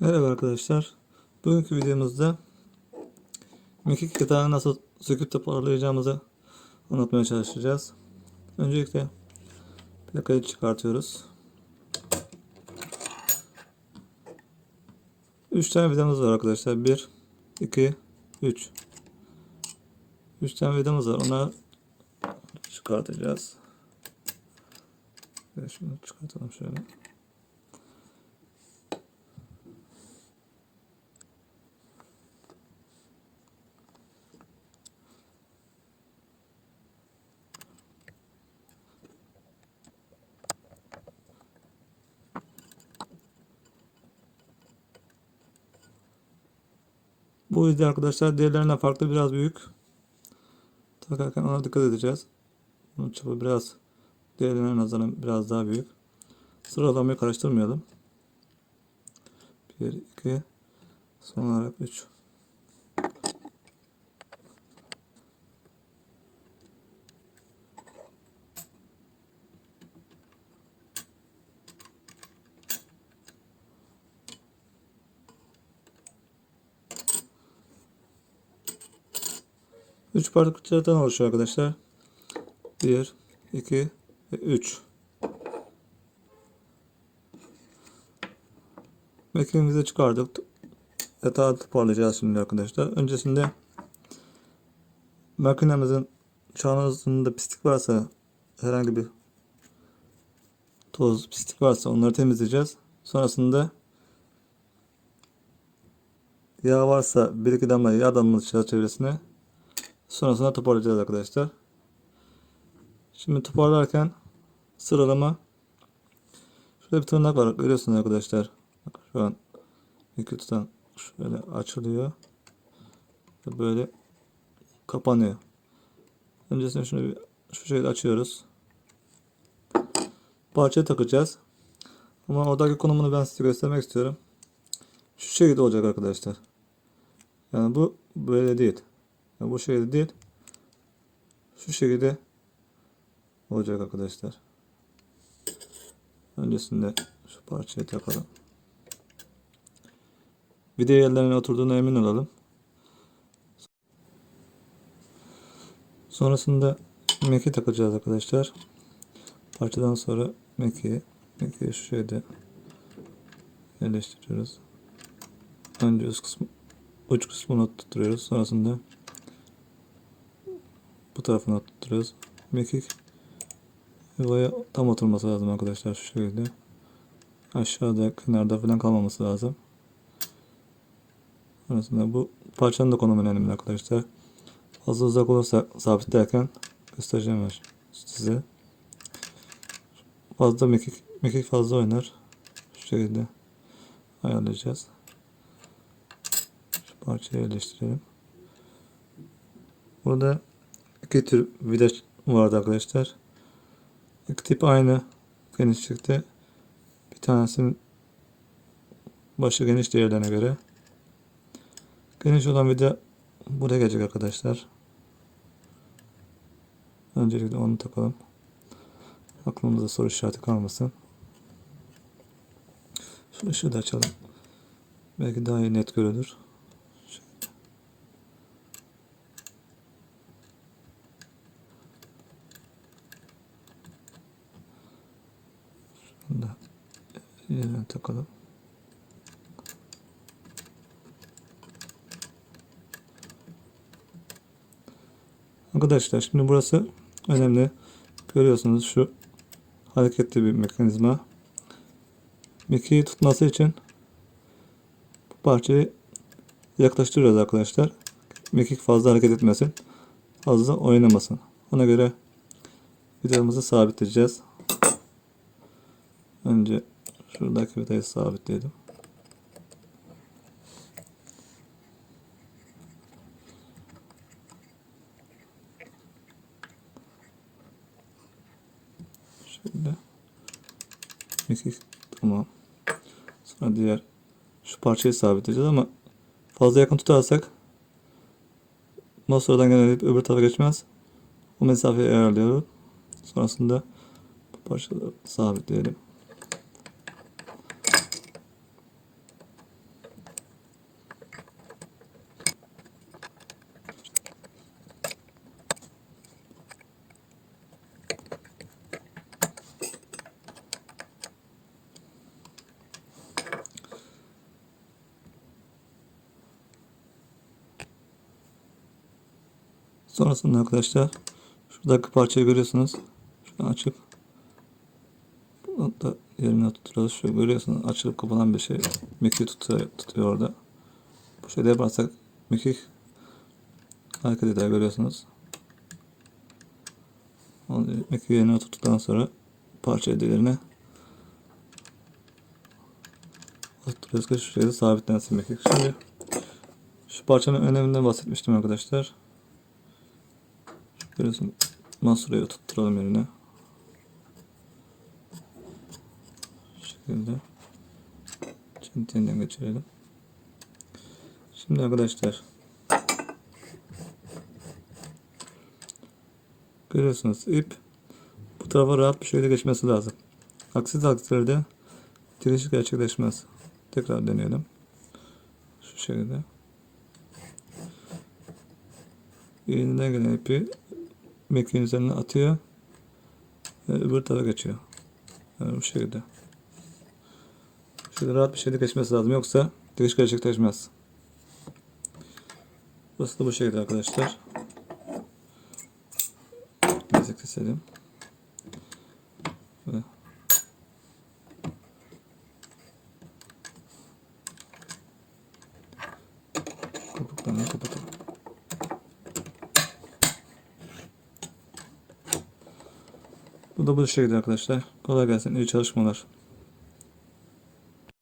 Merhaba arkadaşlar. Bugünkü videomuzda mekik yatağı nasıl söküp toparlayacağımızı anlatmaya çalışacağız. Öncelikle plakayı çıkartıyoruz. 3 tane vidamız var arkadaşlar. 1, 2, 3. 3 tane vidamız var. Onları çıkartacağız. Şunu çıkartalım şöyle. Bu yüzden arkadaşlar diğerlerinden farklı biraz büyük. Takarken ona dikkat edeceğiz. Bunun çapı biraz diğerlerine nazaran biraz daha büyük. Sıralamayı karıştırmayalım. 1, 2, son olarak 3. Üç parçadan oluşuyor arkadaşlar. 1, 2 ve 3. Mekanimizi çıkardık. Yatağı toparlayacağız şimdi arkadaşlar. Öncesinde makinemizin çanağında pislik varsa herhangi bir toz, pislik varsa onları temizleyeceğiz. Sonrasında yağ varsa bir iki damla yağ damlatacağız çevresine. Sonrasında toparlayacağız arkadaşlar. Şimdi toparlarken sıralama şurada bir tırnak var görüyorsunuz arkadaşlar. Bak şu an tutan şöyle açılıyor. Böyle kapanıyor. Öncesinde şunu bir şu şekilde açıyoruz. Parçaya takacağız. Ama oradaki konumunu ben size göstermek istiyorum. Şu şekilde olacak arkadaşlar. Yani bu böyle değil. Yani bu şekilde değil. Şu şekilde olacak arkadaşlar. Öncesinde şu parçayı takalım. Vida yerlerine oturduğuna emin olalım. Sonrasında meki takacağız arkadaşlar. Parçadan sonra meki meki şu şekilde yerleştiriyoruz. Önce üst kısmı uç kısmını tutturuyoruz. Sonrasında bu tarafına tutturuyoruz. Mekik yuvaya tam oturması lazım arkadaşlar şu şekilde. Aşağıda kenarda falan kalmaması lazım. Sonrasında bu parçanın da konumu önemli arkadaşlar. Fazla uzak olursa sabitlerken göstereceğim ben size. Fazla mekik, mekik fazla oynar. Şu şekilde ayarlayacağız. Şu parçayı yerleştirelim. Burada iki tür vida vardı arkadaşlar. İki tip aynı genişlikte. Bir tanesinin başı geniş diğerlerine göre. Geniş olan vida buraya gelecek arkadaşlar. Öncelikle onu takalım. Aklımızda soru işareti kalmasın. Şu ışığı da açalım. Belki daha iyi net görülür. Şunu da takalım. Arkadaşlar şimdi burası önemli. Görüyorsunuz şu hareketli bir mekanizma. Mekiği tutması için bu parçayı yaklaştırıyoruz arkadaşlar. Mekik fazla hareket etmesin. Fazla oynamasın. Ona göre vidamızı sabitleyeceğiz. Önce şuradaki vidayı sabitleyelim. Şöyle. Mekik tamam. Sonra diğer şu parçayı sabitleyeceğiz ama fazla yakın tutarsak masadan genellikle öbür tarafa geçmez. O mesafeyi ayarlıyoruz. Sonrasında bu parçaları sabitleyelim. Sonrasında arkadaşlar şuradaki parçayı görüyorsunuz. Şu açık. Bunu da yerine tutuyoruz. Şu görüyorsunuz açılıp kapanan bir şey. Mekik tutuyor, tutuyor orada. Bu şekilde yaparsak mekik hareket eder görüyorsunuz. Onu Mekik yerine tuttuktan sonra parçayı da yerine oturuyoruz ki şu şekilde sabitlensin mekik. Şimdi şu parçanın öneminden bahsetmiştim arkadaşlar. Görüyorsun masurayı tutturalım yerine. Şu şekilde. Çentiğinden geçirelim. Şimdi arkadaşlar görüyorsunuz ip bu tarafa rahat bir şekilde geçmesi lazım. Aksi takdirde dirişik gerçekleşmez. Tekrar deneyelim. Şu şekilde. Yeniden gelen ipi mekiğin üzerine atıyor ve öbür tarafa geçiyor. Yani bu şekilde. Şöyle rahat bir şekilde geçmesi lazım. Yoksa dikiş gerçekleşmez. Burası da bu şekilde arkadaşlar. Bizi keselim. Ve kapatalım. Da bu şekilde arkadaşlar. Kolay gelsin. İyi çalışmalar.